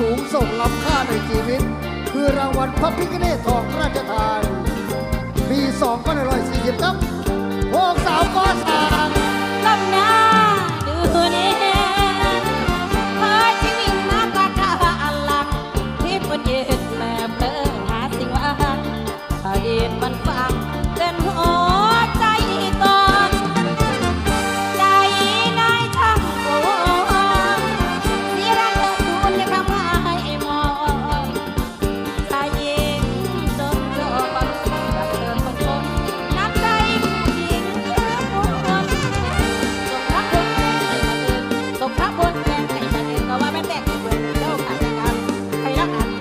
สูงส่งลำค่าในชีวิต คือรางวัลพระพิคเนศทองราชทานปี2540ครับวงสาวก้อสางลำหน้าดูนี่เฮ้ยชีวิตนักกะกะอัลลังที่มันยืดแม่เพลิงหาสิ่งว่าอดีตมันฟังเป็นหัว Jakarta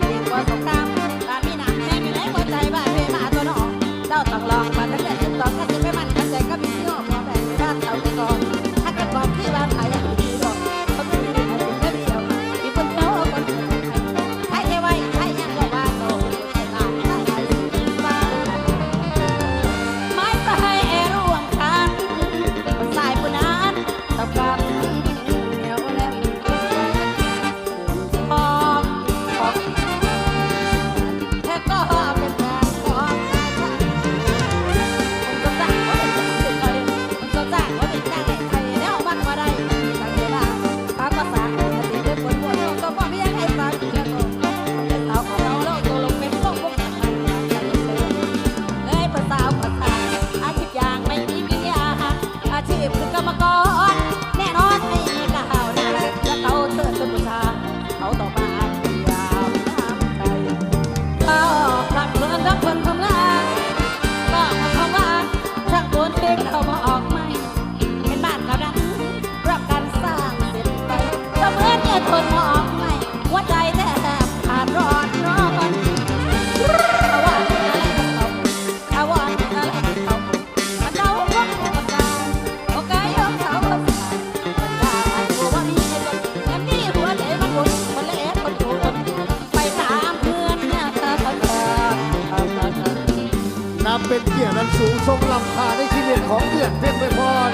ำเป็นเกียรติอันสูงทรงลำคาในที่เล่นของเดือนเพชรไพพร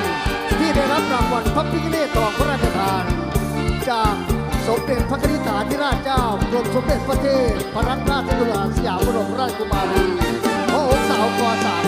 ที่ได้รับรางวัลพระพิคเนตต่อพระราชทาน จากสมเด็จพระนิษฐาธิราชเจ้ากรมสมเด็จพระเทพพระรัตนราชบุราสยามบรมราชกุมารีพระองค์สาวกอสาม